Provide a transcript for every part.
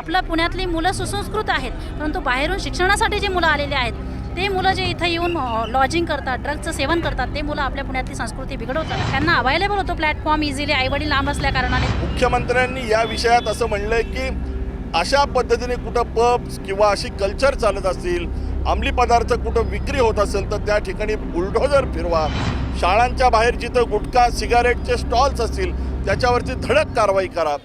आपलं पुण्यातली मुलं सुसंस्कृत आहेत परंतु बाहेरून शिक्षणासाठी जी मुलं आलेली आहेत ते मुलं जे इथं येऊन लॉजिंग करतात ड्रग्जचं सेवन करतात ते मुलं आपल्या पुण्यातली संस्कृती बिघडवतात. त्यांना अवेलेबल होतो प्लॅटफॉर्म इझिली आईवडील लांब असल्या कारणाने. मुख्यमंत्र्यांनी या विषयात असं म्हणलंय की अशा पद्धतीने कुठं पब्स किंवा अशी कल्चर चालत असतील अंमली पदार्थ कुठं विक्री होत असेल तर त्या ठिकाणी बुलडोझर फिरवा. शाळांच्या बाहेर जिथं गुटखा सिगारेटचे स्टॉल्स असतील त्याच्यावरती धडक कारवाई करा.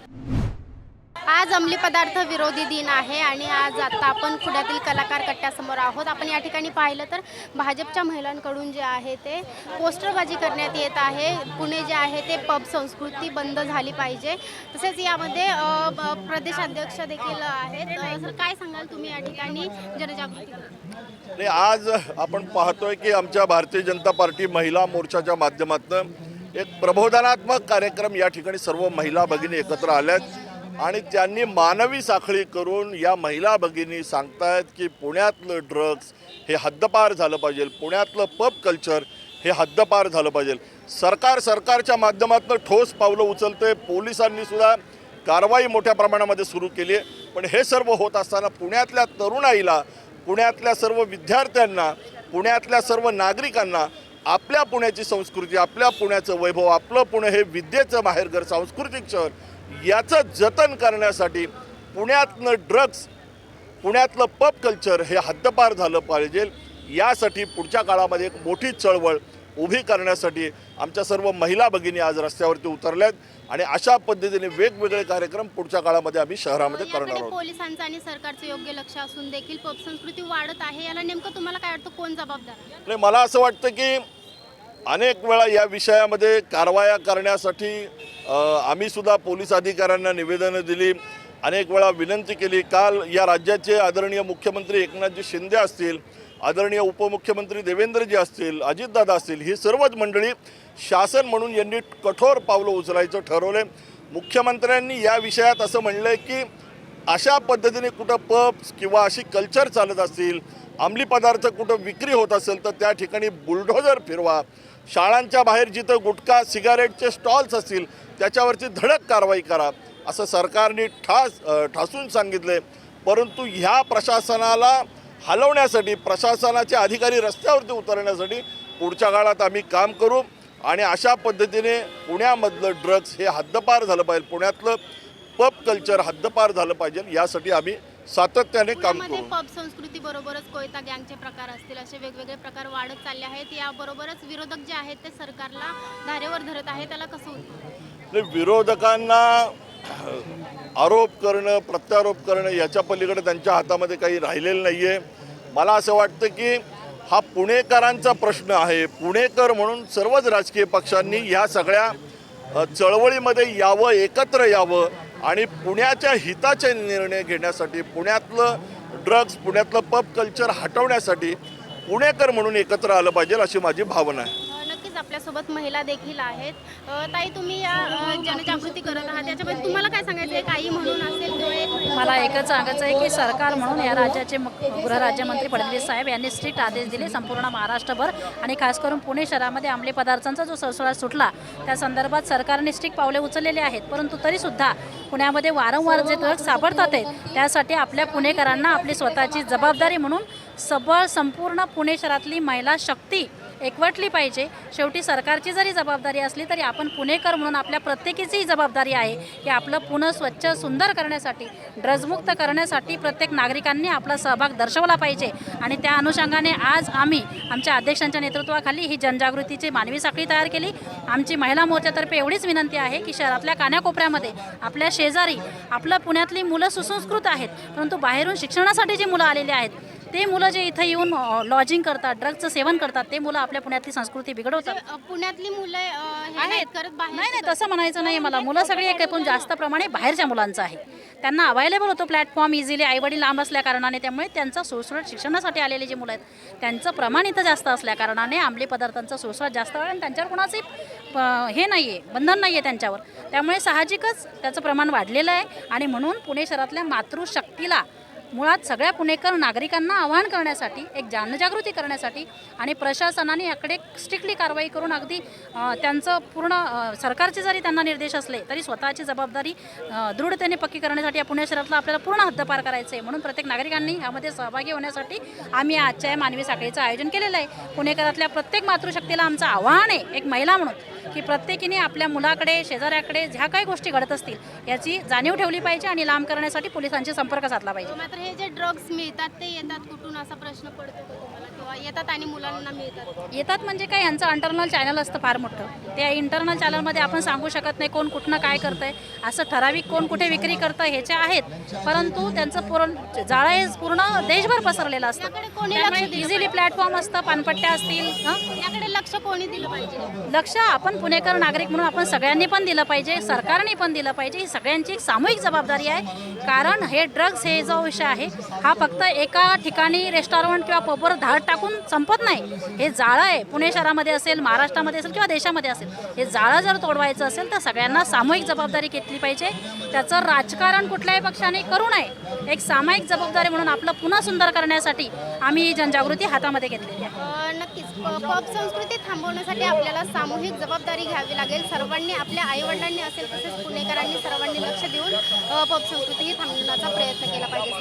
आज अंमली पदार्थ विरोधी दिन आहे आणि आज आता आपण पुण्यातील कलाकार कट्ट्यासमोर आहोत. आपण या ठिकाणी पाहिलं तर भाजपच्या महिलांकडून जे आहे ते पोस्टरबाजी करण्यात येत आहे. पुणे जे आहे ते पब संस्कृती बंद झाली पाहिजे. तसेच यामध्ये प्रदेशाध्यक्ष देखील आहेत. सर काय सांगाल तुम्ही या ठिकाणी जनजागृती आज आपण पाहतोय की आमच्या भारतीय जनता पार्टी महिला मोर्चाच्या माध्यमातून एक प्रबोधनात्मक कार्यक्रम या ठिकाणी सर्व महिला भगिनी एकत्र आल्यात. आणि त्यांनी मानवी साखळी करून या महिला भगिनी सांगतायत की पुण्यातलं ड्रग्स हे हद्दपार झालं पाहिजे पुण्यातलं पब कल्चर हे हद्दपार झालं पाहिजे. सरकार सरकारच्या माध्यमातून ठोस पावलं उचलतंय पोलिसांनी सुद्धा कारवाई मोठ्या प्रमाणामध्ये सुरू केली आहे पण हे सर्व होत असताना पुण्यातल्या तरुणाईला पुण्यातल्या सर्व विद्यार्थ्यांना पुण्यातल्या सर्व नागरिकांना आपल्या पुण्याची संस्कृती आपल्या पुण्याचं वैभव आपलं पुणे हे विद्येचं माहेरघर सांस्कृतिक शहर याचं जतन करण्यासाठी पुण्यातलं ड्रग्स पुण्यातलं पब कल्चर हे हद्दपार झालं पाहिजे. यासाठी पुढच्या काळामध्ये एक मोठी चळवळ उभी करण्यासाठी आमच्या सर्व महिला भगिनी आज रस्त्यावरती उतरल्यात आणि अशा पद्धतीने वेगवेगळे कार्यक्रम पुढच्या काळामध्ये आम्ही शहरामध्ये करणार आहोत. पोलिसांचं आणि सरकारचं योग्य लक्ष असून देखील पब संस्कृती वाढत आहे. याला नेमकं तुम्हाला काय वाटतं? कोण जबाबदार? नाही मला असं वाटतं की अनेक वेळा या विषयामध्ये कारवाया करण्यासाठी आम्हीसुद्धा पोलीस अधिकाऱ्यांना निवेदनं दिली. अनेक वेळा विनंती केली. काल या राज्याचे आदरणीय मुख्यमंत्री एकनाथजी शिंदे असतील आदरणीय उपमुख्यमंत्री देवेंद्रजी असतील अजितदादा असतील ही सर्वच मंडळी शासन म्हणून यांनी कठोर पावलं उचलायचं ठरवलं मुख्यमंत्र्यांनी या विषयात असं म्हणलं आहे की अशा पद्धतीने कुठं पब्स किंवा अशी कल्चर चालत असतील अंमली पदार्थ कुठं विक्री होत असेल तर त्या ठिकाणी बुलडोझर फिरवा. शाळांच्या बाहेर जिथं गुटखा सिगारेटचे स्टॉल्स असतील त्याच्यावरती धडक कारवाई करा असं सरकारने ठास ठासून सांगितले परंतु ह्या प्रशासनाला हलवण्यासाठी प्रशासनाचे अधिकारी रस्त्यावरती उतरण्यासाठी पुढच्या काळात आम्ही काम करू आणि अशा पद्धतीने पुण्यामधलं ड्रग्स हे हद्दपार झालं पाहिजे पुण्यातलं पब कल्चर हद्दपार झालं पाहिजे यासाठी आम्ही सातत्याने काम पुण्यामध्ये करू पब संस्कृती बरोबरच कोयता गँगचे प्रकार असतील असे वेगवेगळे प्रकार वाढत चालले आहेत. याबरोबरच विरोधक जे आहेत ते सरकारला धारेवर धरत आहे त्याला कसं होतं म्हणजे विरोधकांना आरोप करणं प्रत्यारोप करणं याच्या पलीकडे त्यांच्या हातामध्ये काही राहिलेलं नाही आहे मला असं वाटतं की हा पुणेकरांचा प्रश्न आहे. पुणेकर म्हणून सर्वच राजकीय पक्षांनी ह्या सगळ्या अ, चळवळीमध्ये यावं एकत्र यावं. आणि पुण्याच्या हिताचे निर्णय घेण्यासाठी पुण्यातलं ड्रग्स पुण्यातलं पब कल्चर हटवण्यासाठी पुणेकर म्हणून एकत्र आलं पाहिजे अशी माझी भावना आहे. नक्कीच आपल्यासोबत महिला देखील आहेत. ताई तुम्ही या जनजागृती करत आहात. त्याच्याबद्दल तुम्हाला काय सांगायचं आहे? काही म्हणून मला एकच सांगायचं आहे की सरकार म्हणून या राज्याचे गृहराज्यमंत्री फडणवीस साहेब यांनी स्ट्रिक्ट आदेश दिले संपूर्ण महाराष्ट्रभर आणि खास करून पुणे शहरामध्ये अंमली पदार्थांचा जो सळसळाट सुटला त्या संदर्भात सरकारने स्ट्रिक्ट पावले उचललेले आहेत. परंतु तरीसुद्धा पुण्यामध्ये वारंवार जे ड्रग्ज सापडतात आहेत त्यासाठी आपल्या पुणेकरांना आपली स्वतःची जबाबदारी म्हणून सबळ संपूर्ण पुणे शहरातली महिला शक्ती एकवटली पाहिजे. शेवटी सरकारची जरी जबाबदारी असली तरी आपण पुणेकर म्हणून आपल्या प्रत्येकीचीही जबाबदारी आहे की आपलं पुणे स्वच्छ सुंदर करण्यासाठी ड्रग्जमुक्त करण्यासाठी प्रत्येक नागरिकांनी आपला सहभाग दर्शवला पाहिजे. आणि त्या अनुषंगाने आज आम्ही आमच्या अध्यक्षांच्या नेतृत्वाखाली ही जनजागृतीची मानवी साखळी तयार केली. आमची महिला मोर्चातर्फे एवढीच विनंती आहे की शहरातल्या कान्याकोपऱ्यामध्ये आपल्या शेजारी आपलं पुण्यातली मुलं सुसंस्कृत आहेत परंतु बाहेरून शिक्षणासाठी जी मुलं आलेली आहेत ते मुलं जे इथं येऊन लॉजिंग करतात ड्रग्जचं सेवन करतात ते मुलं आपल्या पुण्यातली संस्कृती बिघडवतात. अ, पुण्यातली मुलं हे आहेत नाही नाही तसं म्हणायचं नाही मला. मुलं सगळी एक पण जास्त प्रमाणे बाहेरच्या मुलांचं आहे. त्यांना अवेलेबल होतो प्लॅटफॉर्म इझिली आईवडील लांब असल्या कारणाने त्यामुळे त्यांचं सुळसुळट शिक्षणासाठी आलेले जे मुलं आहेत त्यांचं प्रमाण इथं जास्त असल्या कारणाने अंमली पदार्थांचा सुळसुळाट जास्त आहे आणि त्यांच्यावर कोणाचे हे नाही आहे बंधन नाही आहे त्यांच्यावर. त्यामुळे साहजिकच त्याचं प्रमाण वाढलेलं आहे आणि म्हणून पुणे शहरातल्या मातृशक्तीला मुळात सगळ्या पुणेकर नागरिकांना आवाहन करण्यासाठी एक जनजागृती करण्यासाठी आणि प्रशासनाने याकडे स्ट्रिक्टली कारवाई करून अगदी त्यांचं पूर्ण सरकारचे जरी त्यांना निर्देश असले तरी स्वतःची जबाबदारी दृढतेने पक्की करण्यासाठी या पुणे शहरातला आपल्याला पूर्ण हद्दपार करायचं आहे म्हणून प्रत्येक नागरिकांनी यामध्ये सहभागी होण्यासाठी आम्ही आजच्या या मानवी साखळीचं आयोजन केलेलं आहे. पुणेकरातल्या प्रत्येक मातृशक्तीला आमचं आव्हान आहे एक महिला म्हणून की प्रत्येकीने आपल्या मुलाकडे शेजाऱ्याकडे ज्या काही गोष्टी घडत असतील याची जाणीव ठेवली पाहिजे आणि लांब करण्यासाठी पोलिसांशी संपर्क साधला पाहिजे. मात्र हे जे ड्रग्स मिळतात ते येतात कुठून? असा प्रश्न पडतो का तुम्हाला? किंवा येतात आणि मुलांना मिळतात? येतात म्हणजे काय? यांचं इंटरनल चॅनल असतं फार मोठं. त्या इंटरनल चॅनलमध्ये आपण सांगू शकत नाही कोण कुठनं काय करतंय. असं ठराविक कोण कुठे विक्री करतं ह्याचे आहेत. परंतु त्यांचं पूर्ण जाळं हे पूर्ण देशभर पसरलेलं असतं. कोणी लक्ष इझिली प्लॅटफॉर्म असतं पानपट्ट्या असतील हं? याकडे लक्ष कोणी दिलं पाहिजे? लक्ष आपण पुणेकर नागरिक म्हणून आपण सगळ्यांनी पण दिलं पाहिजे सरकारने पण दिलं पाहिजे. ही सगळ्यांची एक सामूहिक जबाबदारी आहे. कारण हे ड्रग्स हे जो विषय आहे. हा फक्त एका ठिकाणी रेस्टॉरंट किंवा पबवर धाड टाकून संपत नाही. हे जाळं आहे. पुणे शहरामध्ये असेल महाराष्ट्रामध्ये असेल किंवा देशामध्ये असेल हे जाळं जर तोडवायचं असेल तर सगळ्यांना सामूहिक जबाबदारी घेतली पाहिजे. त्याचं राजकारण कुठल्याही पक्षाने करू नये. एक सामायिक जबाबदारी म्हणून आपलं पुन्हा सुंदर करण्यासाठी आम्ही ही जनजागृती हातामध्ये घेतलेली आहे. नक्कीच. पॉप संस्कृती थांबवण्यासाठी आपल्याला सामूहिक जबाबदारी घ्यावी लागेल. सर्वांनी आपल्या आईवडिलांनी असेल तसेच पुणेकरांनी सर्वांनी लक्ष देऊन पॉप संस्कृती ही थांबवण्याचा प्रयत्न केला पाहिजे.